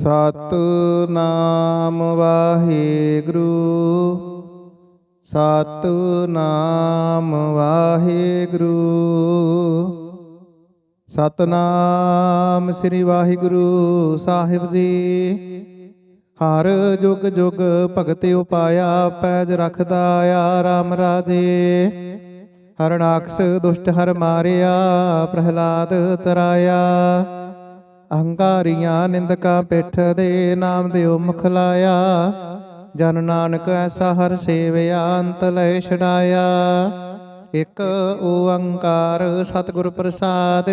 ਸਤਨਾਮ ਵਾਹਿਗੁਰੂ। ਸਤਨਾਮ ਵਾਹਿਗੁਰੂ। ਸਤਨਾਮ ਸ੍ਰੀ ਵਾਹਿਗੁਰੂ ਸਾਹਿਬ ਜੀ। ਹਰ ਜੁਗ ਜੁਗ ਭਗਤ ਉਪਾਇਆ ਪੈਜ ਰਖਦਾ ਆ ਰਾਮ ਰਾਜੇ। ਹਰਨਾਕਸ਼ ਦੁਸ਼ਟ ਹਰ ਮਾਰਿਆ, ਪ੍ਰਹਿਲਾਦ ਤਰਾਇਆ। ਅਹੰਕਾਰੀਆਂ ਨਿੰਦਕਾਂ ਪਿੱਠ ਦੇ ਨਾਮ ਦਿਓ ਮੁਖ ਲਾਇਆ। ਜਨ ਨਾਨਕ ਐਸਾ ਹਰ ਸੇਵਿਆ, ਅੰਤ ਲੈ ਛਡਾਇਆ। ਇਕ ਓੰਕਾਰ ਸਤਿਗੁਰ ਪ੍ਰਸਾਦ,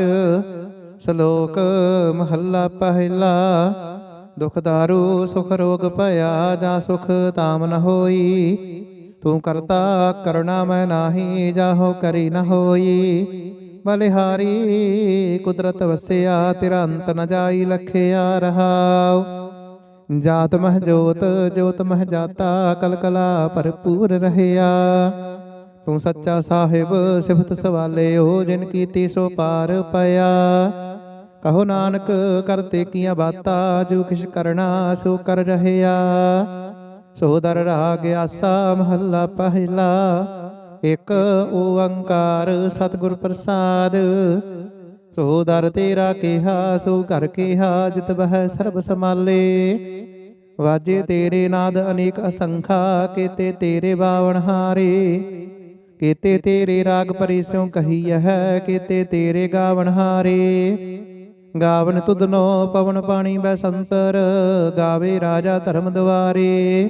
ਸ਼ਲੋਕ ਮਹੱਲਾ ਪਹਿਲਾ। ਦੁਖ ਦਾਰੂ, ਸੁਖ ਰੋਗ ਭਇਆ ਜਾਂ ਸੁਖ ਤਾਮ ਨ ਹੋਈ। ਤੂੰ ਕਰਤਾ ਕਰੁਣਾ ਮੈਂ ਨਾਹੀ, ਜਾਹੋ ਕਰੀ ਨ ਹੋਈ। ਬਲਿਹਾਰੀ, ਕੁਦਰਤ ਵਸਿਆ ਤੇਰਾ ਅੰਤ ਨ ਜਾਈ ਲਖਿਆ ਰਹਾਉ। ਜਾਤ ਮਹ ਜੋਤ ਜੋਤ ਮਹ ਜਾਤਾ, ਕਲਕਲਾ ਭਰਪੂਰ ਰਹਿਆ। ਤੂੰ ਸੱਚਾ ਸਾਹਿਬ, ਸਿਫਤ ਸਵਾਲਿਓ, ਜਿਨ ਕੀਤੀ ਸੋ ਪਾਰ ਪਿਆ। ਕਹੋ ਨਾਨਕ ਕਰਤੇ ਕੀਆਂ ਬਾਤਾਂ, ਜੋ ਕਿਛ ਕਰਨਾ, ਸੋ ਕਰ ਰਹਿਆ। ਸੋਦਰ ਰਾਗ ਆਸਾ, ਮਹੱਲਾ ਪਹਿਲਾ। ਇਕ ਓੰਕਾਰ ਸਤਿਗੁਰ ਪ੍ਰਸਾਦ, ਸੋ ਦਰ ਤੇਰਾ ਕਿਹਾ, ਸੋ ਘਰ ਕਿਹਾ, ਜਿਤ ਬਹਿ ਸਰਬ ਸਮਾਲੇ ਵਾਜੇ ਤੇਰੇ ਨਾਦ ਅਨੇਕ ਅਸੰਖਾ, ਕੀਤੇ ਤੇਰੇ ਬਾਵਣ ਹਾਰੇ। ਕੀਤੇ ਤੇਰੇ ਰਾਗ ਪਰਿਸੋਂ ਕਹੀ ਹੈ, ਕੀਤੇ ਤੇਰੇ ਗਾਵਣ ਹਾਰੇ। ਗਾਵਨ ਤੁਧਨੋ ਪਵਨ ਪਾਣੀ ਬੈਸੰਤਰ ਗਾਵੇ ਰਾਜਾ ਧਰਮ ਦੁਆਰੇ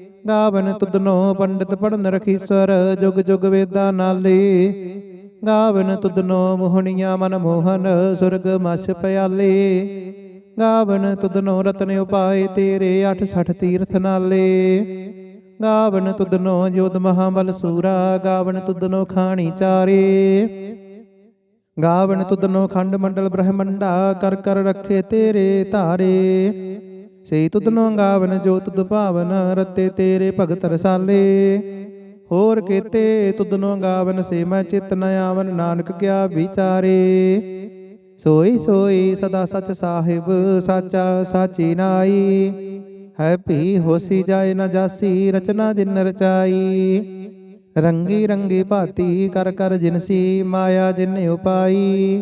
ਗਾਵਨ ਤੁਧਨੋ ਪੰਡਿਤ ਪੜਨ ਰਖੀਸਰ ਜੁਗ ਜੁਗ ਵੇਦਾਂ ਨਾਲੇ। ਗਾਵਨ ਤੁਧਨੋ ਮੋਹਣੀਆਂ ਮਨ ਮੋਹਨ, ਸੁਰਗ ਮਛ ਪਿਆਲੇ। ਗਾਵਨ ਤੁਧਨੋ ਰਤਨ ਉਪਾਏ ਤੇਰੇ 68 ਤੀਰਥ ਨਾਲੇ। ਗਾਵਨ ਤੁਧਨੋ ਜੋਧ ਮਹਾਬਲ ਸੂਰਾ, ਗਾਵਨ ਤੁਧਨੋ ਖਾਣੀ ਚਾਰੇ। ਗਾਵਨ ਤੁਧਨੋ ਖੰਡ ਮੰਡਲ ਬ੍ਰਹਮੰਡਾ, ਕਰ ਕਰ ਰੱਖੇ ਤੇਰੇ ਧਾਰੇ। ਸੇ ਤੁਧਨੋ ਗਾਵਨ ਜੋ ਤੁਧ ਭਾਵਨ, ਰਤੇ ਤੇਰੇ ਭਗਤ ਰਸਾਲੇ। ਹੋਰ ਕੀਤੇ ਤੁਧਨੋ ਗਾਵਨ ਸੇ ਮੈਂ ਚਿਤ ਨ ਆਵਨ, ਨਾਨਕ ਕਿਆ ਵਿਚਾਰੇ। ਸੋਈ ਸੋਈ ਸਦਾ ਸਚ ਸਾਹਿਬ, ਸਾਚਾ ਸਾਚੀ ਨਾਈ। ਹੈ ਭੀ ਹੋਸੀ ਜਾਏ ਨ ਜਾਸੀ, ਰਚਨਾ ਜਿਨ ਰਚਾਈ। ਰੰਗੀ ਰੰਗੀ ਭਾਤੀ ਕਰ ਕਰ ਜਿਨਸੀ ਮਾਇਆ ਜਿਨ ਉਪਾਈ।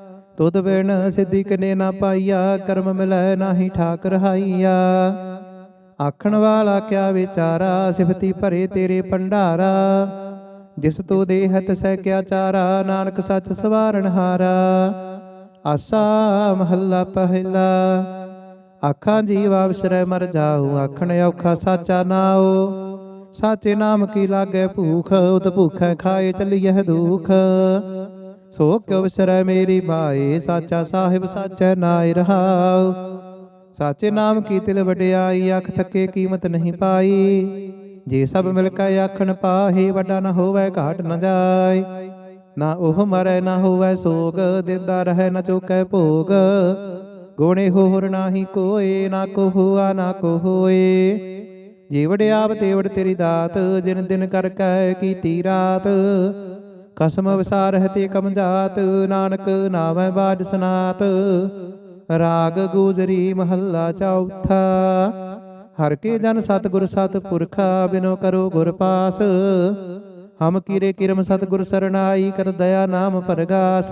ਤੁਧ ਬਿਨ ਸਿੱਧੀ ਕਨੇ ਨਾ ਪਾਈਆ, ਕਰਮ ਮਿਲੈ ਨਾਹੀ ਠਾਕ ਰਹਾਈਆ ਆਖਣ ਵਾਲਾ ਕਿਆ ਵਿਚਾਰਾ, ਸਿਫਤੀ ਭਰੇ ਤੇਰੇ ਭੰਡਾਰਾ। ਜਿਸ ਤੂੰ ਦੇਹਤ ਸਹਿ ਕਿਆ ਚਾਰਾ, ਨਾਨਕ ਸੱਚ ਸਵਾਰਨ ਹਾਰਾ। ਆਸਾ ਮਹੱਲਾ ਪਹਿਲਾ। ਆਖਾਂ ਜੀਵਾ ਵਿਸਰੈ ਮਰ ਜਾਉ ਆਖਣ ਔਖਾ ਸਾਚਾ ਨਾਉ। ਸਾਚੇ ਨਾਮ ਕੀ ਲਾਗੇ ਭੂਖ, ਉਤ ਭੂਖੈ ਖਾਏ ਚੱਲੀਐ ਦੁਖ। ਸੋ ਕਿਉ ਵਿਸਰੈ ਮੇਰੀ ਮਾਏ ਸਾਚਾ ਸਾਹਿਬ ਸਾਚੈ ਨਾਇ ਰਹਾਉ ਸਾਚੇ ਨਾਮ ਕੀ ਤਿਲ ਵਡਿਆਈ, ਅੱਖ ਥੱਕੇ ਕੀਮਤ ਨਹੀਂ ਪਾਈ। ਜੇ ਸਭ ਮਿਲ ਕੇ ਆਖਣ ਪਾਹੀ, ਵੱਡਾ ਨ ਹੋਵੇ ਘਾਟ ਨਾ ਜਾਏ। ਨਾ ਉਹ ਮਰੈ, ਨਾ ਹੋਵੇ ਸੋਗ, ਦਿੰਦਾ ਰਹੇ, ਨ ਚੁਕੈ ਭੋਗ। ਗੁਣੇ ਹੋਰ ਨਾਹੀ ਕੋਏ, ਨਾ ਕੋ ਹੁਆ ਨਾ ਕੋ ਹੋਏ ਜੀਵੜ ਆਪ ਤੇਵੜ ਤੇਰੀ ਦਾਤ, ਜਿਨ ਦਿਨ ਕਰ ਕੈ ਕੀਤੀ ਰਾਤ। ਕਸਮ ਵਿਸਾਰ ਹੈ ਤੇ ਕਮ ਜਾਤ ਨਾਨਕ ਨਾਮੈ ਬਾਜ ਸਨਾਤ। ਰਾਗ ਗੂਜਰੀ ਮਹੱਲਾ ਚੌਥਾ। ਹਰ ਕੇ ਜਨ ਸਤਿਗੁਰ ਸਤਿਪੁਰਖਾ ਬਿਨੋ ਕਰੋ ਗੁਰ ਪਾਸ। ਹਮ ਕੀਰੇ ਕਿਰਮ ਸਤਿਗੁਰ ਸਰਣਾਈ ਕਰ ਦਇਆ ਨਾਮ ਪਰਗਾਸ।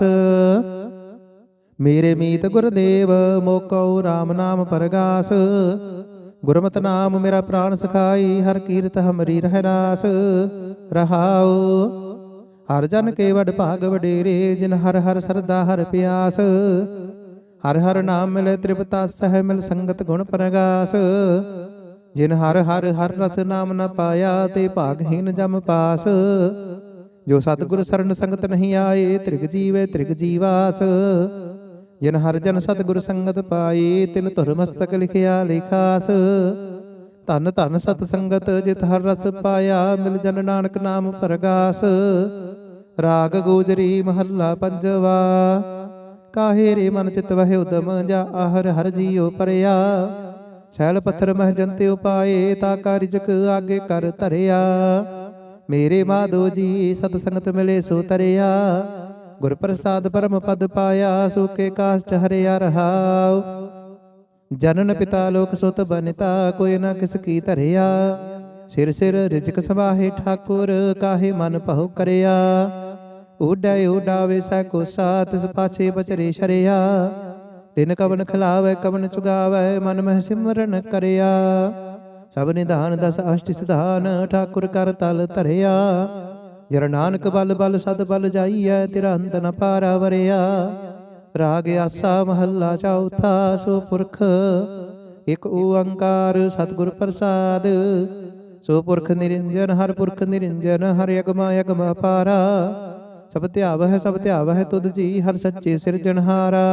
ਮੇਰੇ ਮੀਤ ਗੁਰਦੇਵ ਮੋਕਉ RAM ਨਾਮ ਪਰਗਾਸ। ਗੁਰਮਤਿ ਨਾਮ ਮੇਰਾ ਪ੍ਰਾਨ ਸਖਾਈ ਹਰ ਕੀਰਤ ਹਮਰੀ ਰਹਿ ਰਾਸ ਰਹਾਉ। ਹਰ ਜਨ ਕੇ ਵਡ ਭਾਗ ਵਡੇਰੇ, ਜਿਨ ਹਰ ਹਰ ਸਰਦਾ ਹਰ ਪਿਆਸ। ਹਰ ਹਰ ਨਾਮ ਮਿਲੇ ਤ੍ਰਿਪਤਾ, ਸਹਿ ਮਿਲ ਸੰਗਤ ਗੁਣ ਪ੍ਰਗਾਸ। ਜਿਨ ਹਰ ਹਰ ਹਰ ਰਸ ਨਾਮ ਨ ਪਾਇਆ, ਤੇ ਭਾਗਹੀਨ ਜਮ ਪਾਸ। ਜੋ ਸਤਿਗੁਰ ਸਰਨ ਸੰਗਤ ਨਹੀਂ ਆਏ, ਤ੍ਰਿਗ ਜੀਵੇ ਤ੍ਰਿਗ ਜੀਵਾਸ। ਜਿਨ ਹਰ ਜਨ ਸਤਿਗੁਰ ਸੰਗਤ ਪਾਈ ਤਿਨ ਧੁਰ ਮਸਤਕ ਲਿਖਿਆ ਲਿਖਾਸ। ਧਨ ਧਨ ਸਤ ਸੰਗਤ ਜਿਤ ਹਰ ਰਸ ਪਾਇਆ, ਮਿਲ ਜਨ ਨਾਨਕ ਨਾਮ ਪਰਗਾਸ। ਰਾਗ ਗੋਜਰੀ ਮਹੱਲਾ ਪੰਜਵਾ, ਕਾਹੇ ਰੇ ਮਨ ਚਿਤ ਵਹਿ ਉਦਮ ਜਾ ਆਹਰ ਹਰ ਜੀਉ ਪਰਿਆ। ਸੈਲ ਪੱਥਰ ਮਹ ਜੰਤੇ ਉਪਾਏ ਤਾ ਕਾਰਿਜਕ ਆਗੇ ਕਰ ਧਰਿਆ। ਮੇਰੇ ਮਾਧੋ ਜੀ ਸਤ ਸੰਗਤ ਮਿਲੇ ਸੋ ਤਰਿਆ। ਗੁਰ ਪ੍ਰਸਾਦ ਪਰਮ ਪਦ ਪਾਇਆ ਸੂਕੇ ਕਾਸ਼ਟ ਹਰਿਆ ਰਹਾਉ। ਜਨਨ ਪਿਤਾ ਲੋਕ ਸੁਤ ਬਨਿਤਾ, ਕੋਈ ਨਾ ਕਿਸ ਕੀ ਧਰਿਆ। ਸਿਰ ਸਿਰ ਰਿਜਕ ਸਵਾਹੇ ਠਾਕੁਰ, ਕਾਹੇ ਮਨ ਭਉ ਕਰਿਆ। ਉਡੈ ਉਡਾਵੇ ਸੈ ਕੋ ਸਾਤ ਤਿਸ ਪਾਛੇ ਬਚਰੇ ਸ਼ਰਿਆ। ਤਿਨ ਕਵਨ ਖਿਲਾਵੇ, ਕਵਨ ਚੁਗਾਵੇ, ਮਨ ਮਹਿ ਸਿਮਰਨ ਕਰਿਆ। ਸਭ ਨਿਧਾਨ ਦਸ ਅਸ਼ਟ ਸਿਧਾਨ, ਠਾਕੁਰ ਕਰ ਤਲ ਧਰਿਆ। ਜਰ ਨਾਨਕ ਬਲ ਬਲ ਸਦ ਬਲ ਜਾਈਐ ਤੇਰਾ ਅੰਤ ਨ ਪਾਰਾ ਵਰਿਆ। ਰਾਗ ਆਸਾ ਮਹੱਲਾ ਚੌਥਾ ਸੋ ਪੁਰਖ ਇਕ ਓੰਕਾਰ ਸਤਿਗੁਰ ਪ੍ਰਸਾਦ। ਸੋ ਪੁਰਖ ਨਿਰੰਜਨ, ਹਰ ਪੁਰਖ ਨਿਰੰਜਨ, ਹਰ ਯਗਮਾ ਯਗਮ ਅਪਾਰਾ ਸਭ ਧਿਆਵ ਹੈ ਸਭ ਧਿਆਵ ਹੈ ਤੁਧ ਜੀ, ਹਰ ਸੱਚੇ ਸਿਰਜਣਹਾਰਾ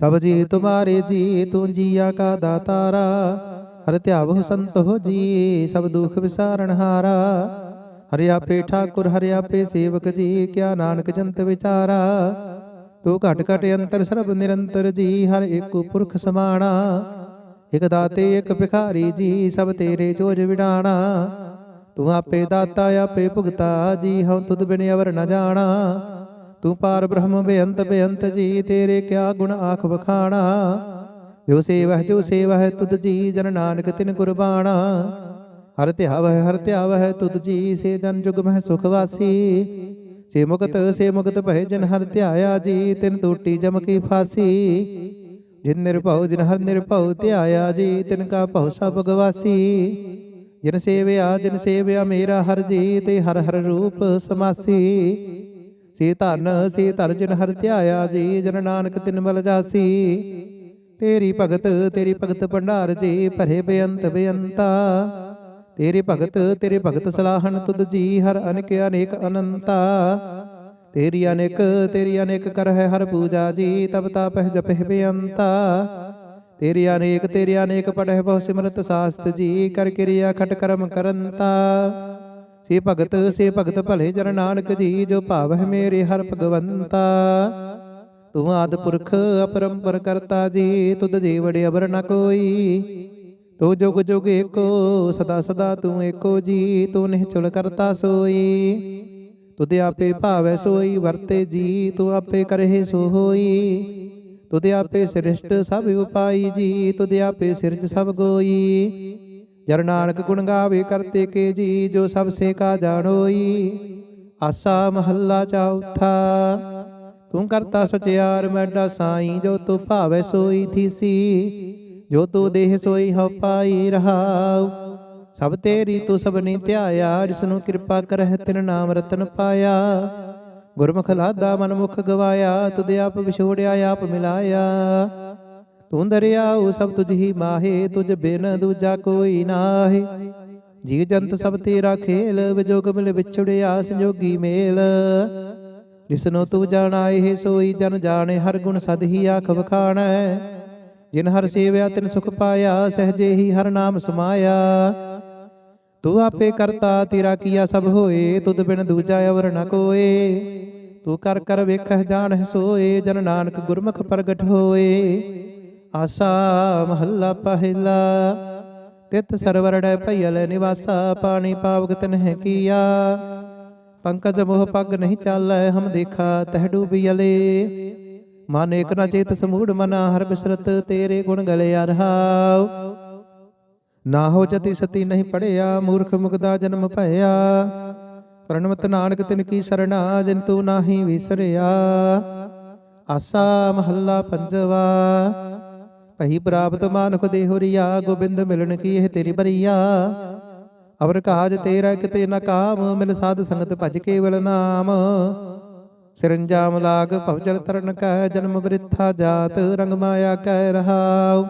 ਸਭ ਜੀ ਤੁਮਾਰੇ ਜੀ, ਤੂੰ ਜੀਆ ਕਾ ਦਾਤਾਰਾ। ਹਰ ਧਿਆਵ ਸੰਤ ਹੋ ਜੀ, ਸਭ ਦੁਖ ਵਿਸਾਰਣ ਹਾਰਾ। ਹਰਿ ਆਪੇ ਠਾਕੁਰ, ਹਰਿ ਆਪੇ ਸੇਵਕ ਜੀ, ਕਿਆ ਨਾਨਕ ਜੰਤ ਵਿਚਾਰਾ। ਤੂੰ ਘਟ ਘਟ ਅੰਤਰ ਸਰਬ ਨਿਰੰਤਰ ਜੀ, ਹਰ ਇੱਕ ਪੁਰਖ ਸਮਾਣਾ। ਇਕ ਦਾਤੇ, ਇਕ ਭਿਖਾਰੀ ਜੀ, ਸਭ ਤੇਰੇ ਚੋਜ ਵਿਡਾਣਾ। ਤੂੰ ਆਪੇ ਦਾਤਾ, ਆਪੇ ਭੁਗਤਾ ਜੀ, ਹਉ ਤੁਧ ਬਿਨ ਅਵਰ ਨ ਜਾਣਾ। ਤੂੰ ਪਾਰ ਬ੍ਰਹਮ ਬੇਅੰਤ ਬੇਅੰਤ ਜੀ, ਤੇਰੇ ਕਿਆ ਗੁਣ ਆਖ ਵਖਾਣਾ। ਜੋ ਸੇਵਹਿ ਜੋ ਸੇਵਹਿ, ਤੁਧ ਜੀ, ਜਨ ਨਾਨਕ ਤਿਨ ਕੁਰਬਾਨਾ ਹਰ ਧਿਆਵਹਿ ਹਰ ਧਿਆਵਹਿ, ਤੁਧ ਜੀ, ਸੇ ਜਨ ਜੁਗ ਮਹਿ ਸੁਖ ਵਾਸੀ। ਸੇ ਮੁਕਤ ਸੇ ਮੁਕਤ ਭੈ ਜਨ ਹਰ ਧਿਆਇਆ ਜੀ ਤਿਨ ਟੂਟੀ ਜਮ ਕੀ ਫਾਸੀ। ਜਿਨ ਨਿਰਭਉ ਜਿਨ ਹਰ ਨਿਰਭਉ ਧਿਆਇਆ ਜੀ ਤਿਨ ਕਾ ਭਉ ਸਭ ਗਵਾਸੀ ਜਿਨ ਸੇਵਿਆ ਜਿਨ ਸੇਵਿਆ ਮੇਰਾ ਹਰ ਜੀ ਤੇ ਹਰ ਹਰ ਰੂਪ ਸਮਾਸੀ। ਸੇ ਧਨ ਸੇ ਧਨ ਜਿਨ ਹਰ ਧਿਆਇਆ ਜੀ ਜਨ ਨਾਨਕ ਤਿਨ ਮਲ ਜਾਸੀ। ਤੇਰੀ ਭਗਤ ਤੇਰੀ ਭਗਤ ਭੰਡਾਰ ਜੀ ਭਰੇ ਬੇਅੰਤ ਬੇਅੰਤਾ। ਤੇਰੇ ਭਗਤ ਤੇਰੇ ਭਗਤ ਸਲਾਹਣ ਤੁਧ ਜੀ ਹਰ ਅਨੇਕ ਅਨੇਕ ਅਨੰਤਾ। ਤੇਰੀ ਅਨੇਕ ਤੇਰੀ ਅਨੇਕ ਕਰ ਹੈ ਹਰ ਪੂਜਾ ਜੀ ਤਬ ਤਾਪਹਿ ਜਪਹਿ ਬੇਅੰਤਾ। ਤੇਰੀ ਅਨੇਕ ਤੇਰੀ ਅਨੇਕ ਪੜਹਿ ਬਹੁ ਸਿਮਰਤ ਸਾਸਤ ਜੀ ਕਰ ਕਿਰਿਆ ਖਟ ਕਰਮ ਕਰੰਤਾ। ਸੇ ਭਗਤ ਸੇ ਭਗਤ ਭਲੇ ਜਨ ਨਾਨਕ ਜੀ ਜੋ ਭਾਵ ਹੈ ਮੇਰੇ ਹਰ ਭਗਵੰਤਾ। ਤੂੰ ਆਦ ਪੁਰਖ ਅਪਰੰਪਰ ਕਰਤਾ ਜੀ ਤੁਧ ਜੀ ਵੜੇ ਅਬਰ ਨ ਕੋਈ। ਤੂੰ ਜੁਗ ਜੁਗ ਏਕੋ, ਸਦਾ ਸਦਾ ਤੂੰ ਏਕੋ ਜੀ, ਤੂੰ ਨਿਹਚੁਲ ਕਰਤਾ ਸੋਈ। ਤੁਧ ਆਪੇ ਭਾਵੈ ਸੋਈ, ਵਰਤੇ ਜੀ, ਤੂੰ ਆਪੇ ਕਰਹਿ ਸੋ ਹੋਈ ਤੁਧ ਆਪੇ ਸ੍ਰਿਸ਼ਟ ਸਭ ਉਪਾਈ ਜੀ ਤੁਧ ਆਪੇ ਸਿਰਜ ਸਭ ਗੋਈ। ਜਰ ਨਾਨਕ ਗੁਣ ਗਾਵੇ ਕਰਤੇ ਕੇ ਜੀ, ਜੋ ਸਭ ਸੇ ਕਾ ਜਾਣੋਈ। ਆਸਾ ਮਹੱਲਾ ਚੌਥਾ ਤੂੰ ਕਰਤਾ ਸਚਿਆਰ ਮੈਡਾ ਸਾਈ ਜੋ ਤੂੰ ਭਾਵੈ ਸੋਈ ਥੀਸੀ। ਜੋ ਤੂੰ ਦੇਹ ਸੋਈ ਹਉ ਪਾਈ ਰਹਾਉ, ਸਭ ਤੇਰੀ ਤੂੰ ਸਭਨੀ ਧਿਆਇਆ ਜਿਸ ਨੂੰ ਕਿਰਪਾ ਕਰਹਿ ਤਿਨ ਨਾਮ ਰਤਨ ਪਾਇਆ। ਗੁਰਮੁਖ ਲਾਦਾ ਮਨ ਮੁਖ ਗਵਾਇਆ, ਤੁਧ ਆਪ ਵਿਛੋੜਿਆ, ਆਪ ਮਿਲਾਇਆ। ਤੂੰ ਦਰਿਆਉ ਸਭ ਤੁਝ ਹੀ ਮਾਹੇ, ਤੁਝ ਬਿਨ ਦੂਜਾ ਕੋਈ ਨਾਹੀ। ਜੀ ਜੰਤ ਸਭ ਤੇਰਾ ਖੇਲ, ਵਿਜੋਗ ਮਿਲ ਵਿਛੜਿਆ, ਸੰਜੋਗੀ ਮੇਲ। ਜਿਸਨੂੰ ਤੂੰ ਜਾਣਾ, ਇਹ ਸੋਈ ਜਨ ਜਾਣੇ, ਹਰ ਗੁਣ ਸਦ ਹੀ ਆਖ ਵਖਾਣੈ। ਜਿਨ ਹਰ ਸੇਵਿਆ ਤਿਨ ਸੁਖ ਪਾਇਆ, ਸਹਜੇ ਹੀ ਹਰ ਨਾਮ ਸਮਾਇਆ। ਤੂੰ ਆਪੇ ਕਰਤਾ, ਤੇਰਾ ਕੀਆ ਸਭ ਹੋਏ, ਤੁਧ ਬਿਨ ਦੂਜਾ ਅਵਰ ਨ ਕੋਏ। ਤੂੰ ਕਰ ਕਰ ਵੇਖਹਿ, ਜਾਣਹਿ, ਸੋਏ, ਜਨ ਨਾਨਕ ਗੁਰਮੁਖ ਪ੍ਰਗਟ ਹੋਏ। ਆਸਾ ਮਹੱਲਾ ਪਹਿਲਾ ਤਿਤ ਸਰਵਰੜੈ ਭਈਲ ਨਿਵਾਸਾ, ਪਾਣੀ ਪਾਵਗ ਤਨਹਿ ਕੀਆ। ਪੰਕਜ ਮੋਹ ਪੱਗ ਨਹੀਂ ਚਾਲੈ, ਹਮ ਦੇਖਾ, ਤਹਿ ਤਹ ਅਲੇ। ਮਨ ਏਕ ਨ ਚੇਤ ਸਮੂੜ ਮਨਾ ਹਰ ਬਿਸਰਤ ਤੇਰੇ ਗੁਣ ਗਲੇ ਅਰਹਾਉ। ਨਾ ਹੋ ਜਤੀ ਸਤੀ ਨਹੀਂ ਪੜਿਆ, ਮੂਰਖ ਮੁਗਦਾ ਜਨਮ ਭਇਆ। ਪ੍ਰਣਮਤ ਨਾਨਕ ਤਿਨ ਕੀ ਸਰਣਾ ਜਿਨ ਤੂੰ ਨਾਹੀ ਵਿਸਰਿਆ। ਆਸਾ ਮਹੱਲਾ ਪੰਜਵਾ, ਭਈ ਪ੍ਰਾਪਤ ਮਾਨੁਖ ਦੇਹੁਰੀਆ ਗੋਬਿੰਦ ਮਿਲਣ ਕੀ ਇਹ ਤੇਰੀ ਬਰੀਆ। ਅਵਰ ਕਾਜ ਤੇਰਾ ਕਿਤੇ ਨਾ ਕਾਮ, ਮਿਲ ਸਾਧ ਸੰਗਤ ਭਜ ਕੇਵਲ ਨਾਮ। ਸਿਰੰਜਾਮ ਲਾਗ ਭਵਜਲ ਤਰਨ ਕੈ ਜਨਮ ਬ੍ਰਿਥਾ ਜਾਤ, ਰੰਗ ਮਾਇਆ ਕੈ ਰਹਾਉ।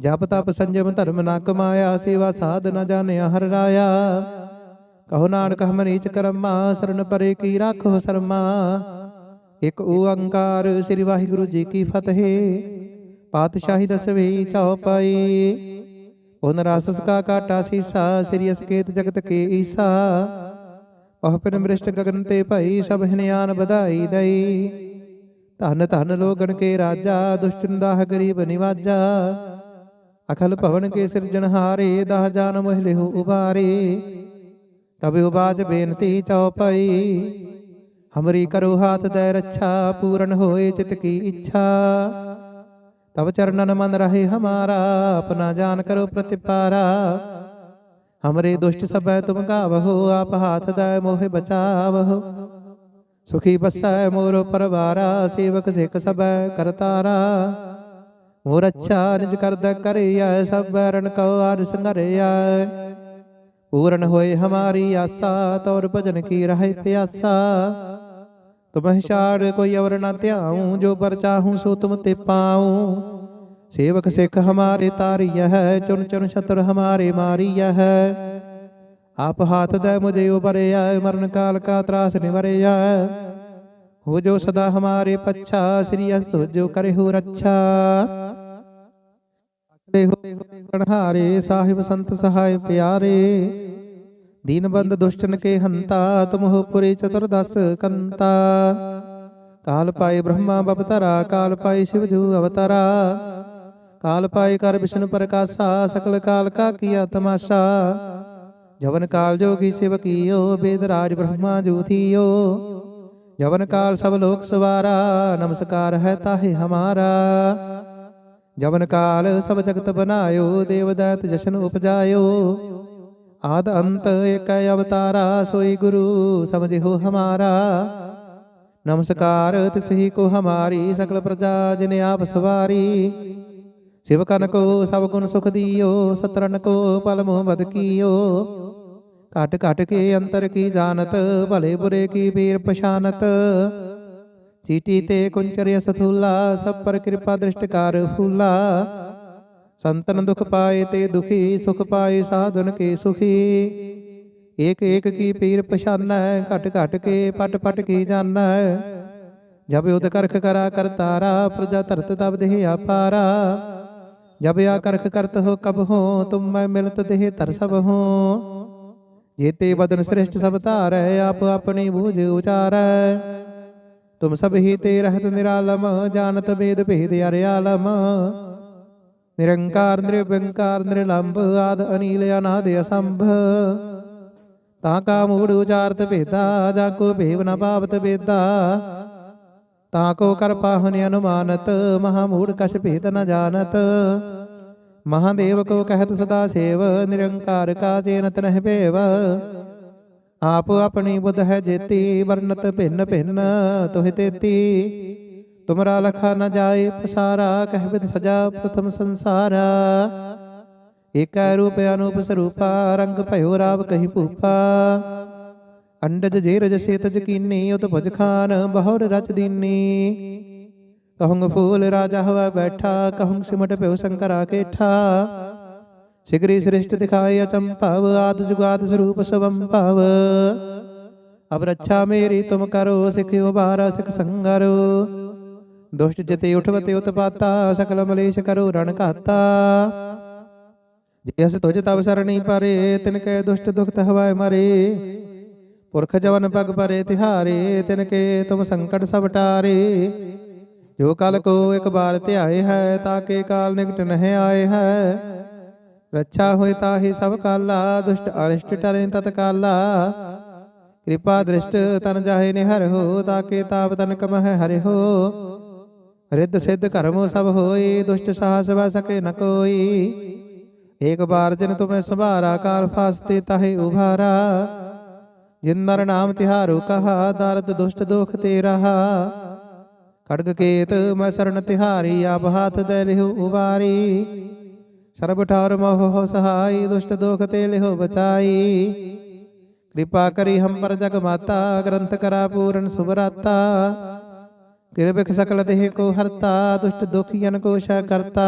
ਜਪ ਤਪ ਸੰਜਮ ਧਰਮ ਨਾ ਕਮਾਇਆ, ਸੇਵਾ ਸਾਧ ਨ ਜਾਣਿਆ ਹਰ ਰਾਇਆ। ਕਹੋ ਨਾਨਕ ਹਮ ਨੀਚ ਕਰਮਾ, ਸਰਨ ਪਰੇ ਕੀ ਰਾਖੋ ਸਰਮਾ। ਇਕ ਓੰਕਾਰ ਸ੍ਰੀ ਵਾਹਿਗੁਰੂ ਜੀ ਕੀ ਫਤਿਹ। ਪਾਤਸ਼ਾਹੀ ਦਸਵੀਂ ਚੌਪਈ ਉਨ ਰਸਸ ਕਾ ਕਾਟਾ ਸੀਸਾ, ਸ੍ਰੀ ਅਸਕੇਤ ਜਗਤ ਕੇ ਈਸਾ। ਪਹ ਪਿਨ ਗਗਨ ਤੇ ਭਈ ਸਭ ਹਿਨਿਆਨ ਵਧਾਈ ਦਈ। ਧਨ ਧਨ ਲੋਗਣ ਕੇ ਰਾਜਾ ਦੁਸ਼ਟਨ ਦਾਹ ਗਰੀਬ ਨਿਵਾਜਾ। ਅਖਲ ਭਵਨ ਕੇ ਸਿਰਜਣਹਾਰੇ ਦਾਹ ਜਾਨ ਮੋਹ ਲਿਹੁ ਉਬਾਰੇ। ਤਬੇ ਉਬਾਜ ਬੇਨਤੀ ਚਉਪਈ ਹਮਰੀ ਕਰੋ ਹਾਥ ਦੇ ਰੱਛਾ, ਪੂਰਨ ਹੋਏ ਚਿਤ ਕੀ ਇੱਛਾ। ਤਬ ਚਰਨਨ ਮਨ ਰਹੇ ਹਮਾਰਾ, ਆਪਣਾ ਜਾਨ ਕਰੋ ਪ੍ਰਤਿਪਾਰਾ। ਹਮਰੇ ਦੁਸ਼ਟ ਸਭੈ ਤੁਮ ਗਾਵਹੋ ਆਪ ਹਾਥ ਦੇ ਮੋਹਿ ਬਚਾਵਹੋ। ਸੁਖੀ ਬਸੈ ਮੋਰ ਪਰਵਾਰਾ ਸੇਵਕ ਸਿੱਖ ਸਭੈ ਕਰਤਾਰਾ। ਮੋਰ ਅੱਛਾ ਨਿਜ ਕਰਦਾ ਕਰਿਆ ਸਭ ਬੈਰਨ ਕਉ ਆਰ ਸੰਗਰਿਆ ਪੂਰਨ ਹੋਏ ਹਮਾਰੀ ਆਸਾ ਤੌਰ ਭਜਨ ਕੀ ਰਹੇ ਪਿਆਸਾ। ਤੁਮਹਿ ਛਾੜ ਕੋਈ ਅਵਰ ਨਾ ਧਿਆਉ ਜੋ ਪਰ ਚਾਹੂੰ ਸੋ ਤੁਮ ਤੇ ਪਾਉ। ਸੇਵਕ ਸਿੱਖ ਹਮਾਰੇ ਤਾਰੀਆ ਹੈ ਚੁਨ ਚੁਨ ਛਤਰ ਹਮਾਰੇ ਮਾਰੀਆ ਹੈ। ਆਪ ਹਾਥ ਦੇ ਮੁਝੇ ਉਬਰਿਆ ਮਰਨ ਕਾਲ ਕਾ ਤਰਾਸ ਨਿਵਰਿਆ ਹੋ। ਜੋ ਸਦਾ ਹਮਾਰੇ ਪੱਛਾ ਸ੍ਰੀ ਅਸਤ ਜੋ ਕਰੇ ਹੋ ਰੱਛਾ। ਹੋ ਕਣਹਾਰੇ ਸਾਹਿਬ ਸੰਤ ਸਹਾਇ ਪਿਆਰੇ। ਦੀਨ ਬੰਦ ਦੁਸ਼ਟਨ ਕੇ ਹੰਤਾ ਤੁਮਹੁ ਪੁਰੀ ਚਤੁਰਦਸ ਕੰਤਾ। ਕਾਲ ਪਾਏ ਬ੍ਰਹਮਾ ਬਪਤਰਾ ਕਾਲ ਪਾਏ ਸ਼ਿਵ ਜੂ ਅਵਤਾਰਾ। ਕਾਲ ਪਾਏ ਕਰ ਵਿਸ਼ਨ ਪ੍ਰਕਾਸ਼ਾ, ਸਕਲ ਕਾਲ ਕਾ ਕੀਆ ਤਮਾਸ਼ਾ ਜਵਨ ਕਾਲ ਜੋਗੀ ਸਿਵ ਕੀਓ ਬ੍ਰਹਮਾ ਜੂ ਥੀਓ ਜਵਨ ਕਾਲ ਸਭ ਲੋਕ ਸਵਾਰਾ, ਨਮਸਕਾਰ ਹੈ ਤਾਹੇ ਹਮਾਰਾ। ਜਵਨ ਕਾਲ ਸਭ ਜਗਤ ਬਨਾਇਓ, ਦੇਵਦਾਤ ਜਸ਼ਨ ਉਪਜਾਇਓ। ਆਦ ਅੰਤ ਏਕ ਅਵਤਾਰਾ, ਸੋਈ ਗੁਰੂ ਸਮਝਿਓ ਹਮਾਰਾ। ਨਮਸਕਾਰ ਤਿਸਹੀ ਕੋ ਹਮਾਰੀ, ਸਕਲ ਪ੍ਰਜਾ ਜਿਨੇ ਆਪ ਸਵਾਰੀ। ਸਿਵ ਕਨ ਕੋ ਸਭ ਗੁਣ ਸੁਖ ਦੀਓ ਸਤਰਨ ਕੋ ਪਲ ਮੋਹ ਬਦ ਕੀਓ ਘਟ ਘਟ ਕੇ ਅੰਤਰ ਕੀ ਜਾਣਤ ਭਲੇ ਬੁਰੇ ਕੀ ਪੀਰ ਪਛਾਨਤ ਚੀਟੀ ਤੇ ਕੁੰਚਰਿ ਸਥੂਲਾ ਸਭ ਪਰ ਕਿਰਪਾ ਦ੍ਰਿਸ਼ਟ ਕਰ ਫੂਲਾ ਸੰਤਨ ਦੁਖ ਪਾਏ ਤੇ ਦੁਖੀ ਸੁਖ ਪਾਏ ਸਾਧਨ ਕੇ ਸੁਖੀ ਏਕ ਏਕ ਕੀ ਪੀਰ ਪਛਾਨੈ ਘਟ ਘਟ ਕੇ ਪਟ ਪਟ ਕੀ ਜਾਣੈ ਜਬ ਉਦ ਕਰਖ ਕਰਾ ਕਰਤਾਰਾ ਪ੍ਰਜਾ ਧਰਤ ਤਬ ਦੇਹ ਆਪਾਰਾ ਜਬ ਆ ਕਰਖ ਕਰਤ ਹੋ ਕਬ ਹੋ, ਤੁਮ ਮੈਂ ਮਿਲਤ ਦੇਹ ਧਰ ਸਭ ਹੋ। ਜੇਤੇ ਬਦਨ ਸ੍ਰਿਸ਼ਟ ਸਭ ਧਾਰੈ, ਆਪ ਆਪਣੀ ਬੂਝ ਉਚਾਰੈ। ਤੁਮ ਸਭ ਹੀ ਤੇ ਰਹਿਤ ਨਿਰਾਲਮ, ਜਾਣਤ ਵੇਦ ਭੇਦ ਅਰਿਆਲਮ ਨਿਰੰਕਾਰ, ਨਿਰਵੰਕਾਰ, ਨਿਰਲੰਭ, ਆਦ ਅਨੀਲ ਅਨਾਦ ਅਸੰਭ। ਤਾਂ ਕਾ ਮੂੜ ਉਚਾਰਤ ਭੇਦਾ, ਜਾਂ ਕੋ ਭੇਵ ਨ ਭਾਵਤ ਵੇਦਾ ਤਾ ਕੋ ਕਰ ਪਾਹੁਨ ਅਨੁਮਾਨਤ ਮਹਾ ਮੂੜ ਕਛ ਭੇਦ ਨ ਜਾਣਤ ਮਹਾਦੇਵ ਕੋ ਕਹਿਤ ਸਦਾ ਸੇਵ ਨਿਰੰਕਾਰ ਕਾ ਚੇਨਤ ਨਹਿ ਭੇਵ ਆਪ ਆਪਣੀ ਬੁੱਧ ਹੈ ਜੇਤੀ ਵਰਨਤ ਭਿੰਨ ਭਿੰਨ ਤੋਹਿ ਤੇਤੀ ਤੁਮਰਾ ਲਖਾ ਨ ਜਾਏ ਪਸਾਰਾ ਕਹਿ ਬਿਦ ਸਜਾ ਪ੍ਰਥਮ ਸੰਸਾਰਾ ਏਕੈ ਰੂਪ ਅਨੂਪ ਸਰੂਪਾ ਰੰਗ ਭਇਓ ਰਾਵ ਕਹੀ ਭੂਪਾ ਅੰਡਜ ਜੇਰਜ ਸੇਤਜ ਜਕੀਨੀ, ਉਤ ਭੁਜ ਖਾਨ ਬਹੁਰ ਰਚ ਦੀਨੀ। ਕਹੂੰਗ ਫੂਲ ਰਾਜਾ ਹਵਾ ਬੈਠਾ, ਕਹੂੰਗ ਸਿਮਟ ਭਇਓ ਸ਼ੰਕਰਾ ਕੇਠਾ ਸਿਗਰੀ ਸ੍ਰਿਸ਼ਟ ਦਿਖਾਏ ਅਚੰਭਵ, ਆਦ ਜੁਗਾਦ ਸਰੂਪ ਸਵੰ ਭਵ ਅਬ ਰੱਛਾ ਮੇਰੀ ਤੁਮ ਕਰੋ ਸਿਖਿਓ ਬਾਰਾ ਸਿਖ ਸੰਗਰੋ। ਦੁਸ਼ਟ ਜਤੇ ਉਠਵਤੇ ਉਤਪਾਤਾ, ਸਕਲ ਮਲੇਸ਼ ਕਰੋ ਰਣ ਘਾਤਾ। ਜਿਸ ਤੁਜ ਤਵ ਸਰਣੀ ਪਰੇ, ਤਿਨ ਕੈ ਦੁਸ਼ਟ ਦੁਖਤ ਹਵਾਏ ਮਰੇ। ਪੁਰਖ ਜਵਨ ਪਗ ਪਰੇ ਤਿਹਾਰੇ, ਤਿਨ ਕੇ ਤੁਮ ਸੰਕਟ ਸਭ ਟਾਰੇ। ਜੋ ਕਲ ਕੋ ਇੱਕ ਬਾਰ ਧਿਆਏ ਹੈ ਤਾਕੇ ਕਾਲ ਨਿਕਟ ਨਹਿ ਆਏ ਹੈ। ਰੱਛਾ ਹੋਏ ਤਾਹੀ ਸਭ ਕਾਲਾ, ਦੁਸ਼ਟ ਅਰਿਸ਼ਟ ਟਰੇ ਤਤ ਕਿਰਪਾ ਦ੍ਰਿਸ਼ਟ ਤਨ ਜਾਹੇ ਨਿਹਰ ਹੋ ਤਾਕੇ ਤਾਪ ਤਨ ਕਮਹਿ ਹਰਿ ਹੋ। ਰਿੱਧ ਸਿੱਧ ਕਰਮ ਸਭ ਹੋਈ ਦੁਸ਼ਟ ਸਾਹਸ ਵ ਸਕੇ ਨ ਕੋਈ। ਏਕ ਬਾਰ ਜਿਨ ਤੁਮੇ ਸੰਭਾਰਾ, ਕਾਲ ਫਾਸਤੇ ਤਾਹੇ ਉਭਾਰਾ। ਜਿਨ ਨਰ ਨਾਮ ਤਿਹਾਰੋ ਕਹਾ, ਦਰਦ ਦੁਸ਼ਟ ਦੁਖ ਤੇ ਰਹਾ ਖੜਗ ਕੇਤ ਮੈਂ ਸਰਣ ਤਿਹਾਰੀ, ਆਪ ਹਾਥ ਦੇ ਲਿਹੁ ਉਵਾਰੀ ਸਰਬ ਠਾਰ ਮੋਹ ਹੋ ਸਹਾਈ, ਦੁਸ਼ਟ ਦੁਖ ਤੇ ਲਿਹੁ ਬਚਾਈ। ਕਿਰਪਾ ਕਰੀ ਹਮ ਪਰ ਜਗ ਮਾਤਾ, ਗ੍ਰੰਥ ਕਰਾ ਪੂਰਨ ਸੁਭਰਾਤਾ ਕਿਰਬਿਕ ਸਕਲ ਦੇਹ ਕੋ ਹਰਤਾ, ਦੁਸ਼ਟ ਦੁਖੀਨ ਕੋ ਸ਼ਾ ਕਰਤਾ।